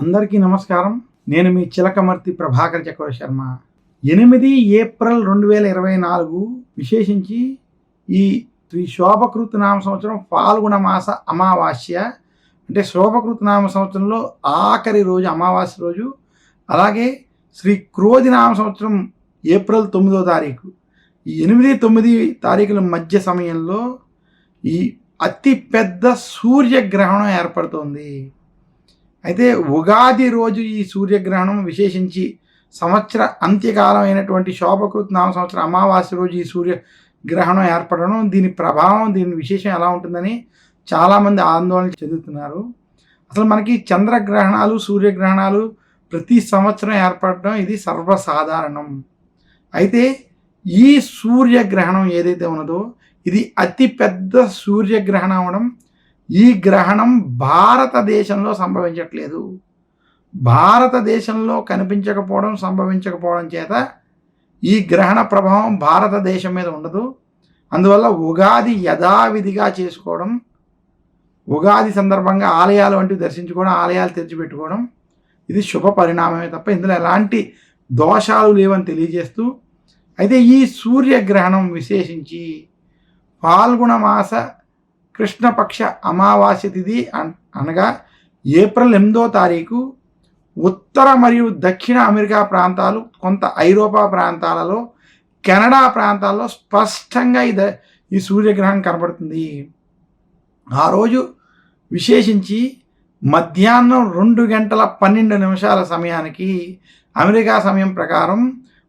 అందరికీ నమస్కారం. నేను మీ చిలకమర్తి ప్రభాకర్ చక్ర శర్మ. ఎనిమిది ఏప్రిల్ రెండు వేల ఇరవై నాలుగు విశేషించి ఈ శ్రీ శోభకృత్ నామ సంవత్సరం ఫాల్గుణ మాస అమావాస్య. అంటే శోభకృత్ నామ సంవత్సరంలో ఆఖరి రోజు అమావాస్య రోజు. అలాగే శ్రీ క్రోధి నామ సంవత్సరం ఏప్రిల్ తొమ్మిదో తారీఖు. ఈ ఎనిమిది తొమ్మిది తారీఖుల మధ్య సమయంలో ఈ అతి పెద్ద సూర్యగ్రహణం ఏర్పడుతోంది. అయితే ఉగాది రోజు ఈ సూర్యగ్రహణం విశేషించి సంవత్సర అంత్యకాలం అయినటువంటి శోభకృత్ నామ సంవత్సర అమావాస్య రోజు ఈ సూర్య గ్రహణం ఏర్పడడం దీని ప్రభావం దీని విశేషం ఎలా ఉంటుందని చాలామంది ఆందోళన చెందుతున్నారు. అసలు మనకి చంద్రగ్రహణాలు సూర్యగ్రహణాలు ప్రతి సంవత్సరం ఏర్పడడం ఇది సర్వసాధారణం. అయితే ఈ సూర్యగ్రహణం ఏదైతే ఉన్నదో ఇది అతి పెద్ద సూర్యగ్రహణం అవడం ఈ గ్రహణం భారతదేశంలో సంభవించట్లేదు. భారతదేశంలో కనిపించకపోవడం సంభవించకపోవడం చేత ఈ గ్రహణ ప్రభావం భారతదేశం మీద ఉండదు. అందువల్ల ఉగాది యథావిధిగా చేసుకోవడం ఉగాది సందర్భంగా ఆలయాలు వంటివి దర్శించుకోవడం ఆలయాలు తెరిచిపెట్టుకోవడం ఇది శుభ పరిణామమే తప్ప ఇందులో ఎలాంటి దోషాలు లేవని తెలియజేస్తూ అయితే ఈ సూర్యగ్రహణం విశేషించి ఫాల్గుణ మాస కృష్ణపక్ష అమావాస్య తిథి అన్- అనగా ఏప్రిల్ ఎనిమిదో తారీఖు ఉత్తర మరియు దక్షిణ అమెరికా ప్రాంతాలు కొంత ఐరోపా ప్రాంతాలలో కెనడా ప్రాంతాల్లో స్పష్టంగా ఇది ఈ సూర్యగ్రహణం కనబడుతుంది. ఆ రోజు విశేషించి మధ్యాహ్నం రెండు గంటల పన్నెండు నిమిషాల సమయానికి అమెరికా సమయం ప్రకారం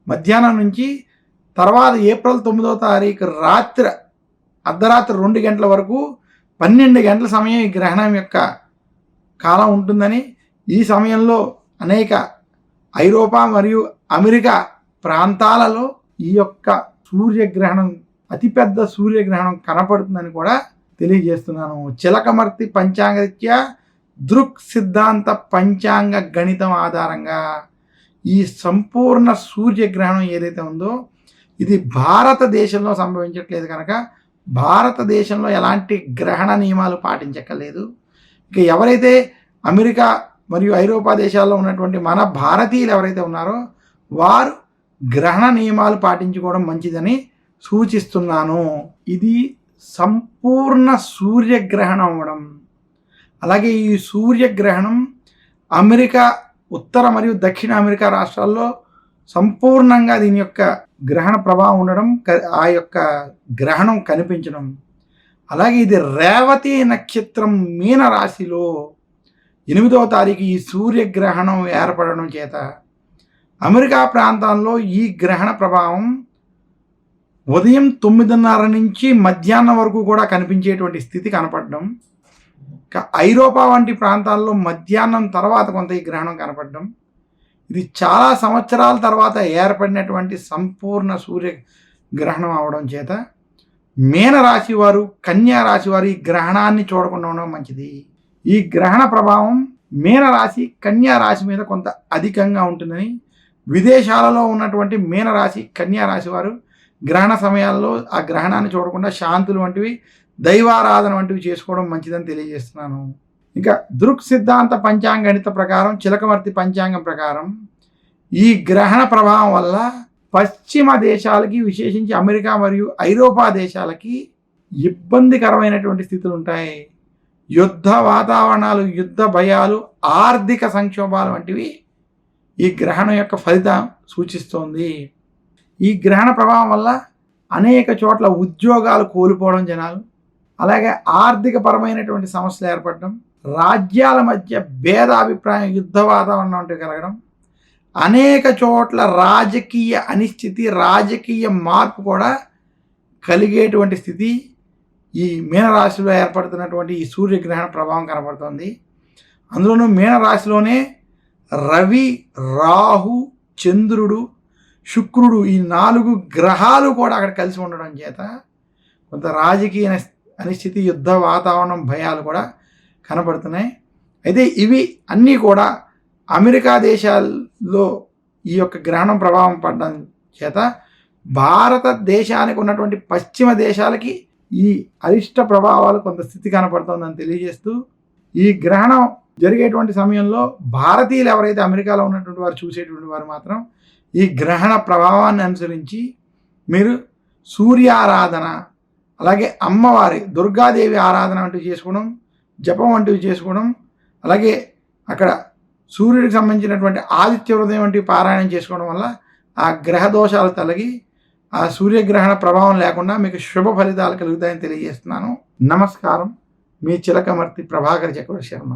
మధ్యాహ్నం నుంచి తర్వాత ఏప్రిల్ తొమ్మిదో తారీఖు రాత్రి అర్ధరాత్రి రెండు గంటల వరకు పన్నెండు గంటల సమయం ఈ గ్రహణం యొక్క కాలం ఉంటుందని ఈ సమయంలో అనేక ఐరోపా మరియు అమెరికా ప్రాంతాలలో ఈ యొక్క సూర్యగ్రహణం అతిపెద్ద సూర్యగ్రహణం కనపడుతుందని కూడా తెలియజేస్తున్నాను. చిలకమర్తి పంచాంగరీత్యా దృక్ సిద్ధాంత పంచాంగ గణితం ఆధారంగా ఈ సంపూర్ణ సూర్యగ్రహణం ఏదైతే ఉందో ఇది భారతదేశంలో సంభవించట్లేదు కనుక భారతదేశంలో ఎలాంటి గ్రహణ నియమాలు పాటించక్కర్లేదు. ఇక ఎవరైతే అమెరికా మరియు ఐరోపా దేశాల్లో ఉన్నటువంటి మన భారతీయులు ఎవరైతే ఉన్నారో వారు గ్రహణ నియమాలు పాటించుకోవడం మంచిదని సూచిస్తున్నాను. ఇది సంపూర్ణ సూర్యగ్రహణం అవ్వడం. అలాగే ఈ సూర్యగ్రహణం అమెరికా ఉత్తర మరియు దక్షిణ అమెరికా రాష్ట్రాల్లో సంపూర్ణంగా దీని యొక్క గ్రహణ ప్రభావం ఉండడం క- ఆ యొక్క గ్రహణం కనిపించడం. అలాగే ఇది రేవతి నక్షత్రం మీన రాశిలో ఎనిమిదవ తారీఖు ఈ సూర్యగ్రహణం ఏర్పడడం చేత అమెరికా ప్రాంతాల్లో ఈ గ్రహణ ప్రభావం ఉదయం తొమ్మిదిన్నర నుంచి మధ్యాహ్నం వరకు కూడా కనిపించేటువంటి స్థితి కనపడడం. ఐరోపా వంటి ప్రాంతాల్లో మధ్యాహ్నం తర్వాత కొంత ఈ గ్రహణం కనపడడం. ఇది చాలా సంవత్సరాల తర్వాత ఏర్పడినటువంటి సంపూర్ణ సూర్య గ్రహణం అవడం చేత మీన రాశి వారు కన్యా రాశి వారు ఈ గ్రహణాన్ని చూడకుండా ఉండడం మంచిది. ఈ గ్రహణ ప్రభావం మీన రాశి కన్యా రాశి మీద కొంత అధికంగా ఉంటుందని విదేశాలలో ఉన్నటువంటి మీన రాశి కన్యా రాశి వారు గ్రహణ సమయాల్లో ఆ గ్రహణాన్ని చూడకుండా శాంతులు వంటివి దైవారాధన వంటివి చేసుకోవడం మంచిదని తెలియజేస్తున్నాను. ఇంకా దృక్ సిద్ధాంత పంచాంగ గణిత ప్రకారం చిలకవర్తి పంచాంగం ప్రకారం ఈ గ్రహణ ప్రభావం వల్ల పశ్చిమ దేశాలకి విశేషించి అమెరికా మరియు ఐరోపా దేశాలకి ఇబ్బందికరమైనటువంటి స్థితులు ఉంటాయి. యుద్ధ వాతావరణాలు యుద్ధ భయాలు ఆర్థిక సంక్షోభాలు వంటివి ఈ గ్రహణం యొక్క ఫలితం సూచిస్తోంది. ఈ గ్రహణ ప్రభావం వల్ల అనేక చోట్ల ఉద్యోగాలు కోల్పోవడం జనాలు అలాగే ఆర్థిక పరమైనటువంటి సమస్యలు ఏర్పడడం రాజ్యాల మధ్య భేదాభిప్రాయం యుద్ధ వాతావరణం వంటివి కలగడం అనేక చోట్ల రాజకీయ అనిశ్చితి రాజకీయ మార్పు కూడా కలిగేటువంటి స్థితి ఈ మీనరాశిలో ఏర్పడుతున్నటువంటి ఈ సూర్యగ్రహణ ప్రభావం కనపడుతుంది. అందులోనూ మీనరాశిలోనే రవి రాహు చంద్రుడు శుక్రుడు ఈ నాలుగు గ్రహాలు కూడా అక్కడ కలిసి ఉండడం చేత కొంత రాజకీయ అనిశ్చితి యుద్ధ వాతావరణం భయాలు కూడా కనబడుతున్నాయి. అయితే ఇవి అన్నీ కూడా అమెరికా దేశాల్లో ఈ యొక్క గ్రహణం ప్రభావం పడడం చేత భారతదేశానికి ఉన్నటువంటి పశ్చిమ దేశాలకి ఈ అరిష్ట ప్రభావాలు కొంత స్థితి కనపడుతోందని తెలియజేస్తూ ఈ గ్రహణం జరిగేటువంటి సమయంలో భారతీయులు ఎవరైతే అమెరికాలో ఉన్నటువంటి వారు చూసేటువంటి వారు మాత్రం ఈ గ్రహణ ప్రభావాన్ని అనుసరించి మీరు సూర్య ఆరాధన అలాగే అమ్మవారి దుర్గాదేవి ఆరాధన వంటివి చేసుకోవడం జపం వంటివి చేసుకోవడం అలాగే అక్కడ సూర్యుడికి సంబంధించినటువంటి ఆదిత్య హృదయం వంటివి పారాయణం చేసుకోవడం వల్ల ఆ గ్రహ దోషాలు తొలగి ఆ సూర్యగ్రహణ ప్రభావం లేకుండా మీకు శుభ ఫలితాలు కలుగుతాయని తెలియజేస్తున్నాను. నమస్కారం. మీ చిలకమర్తి ప్రభాకర్ చక్రవర్తి శర్మ.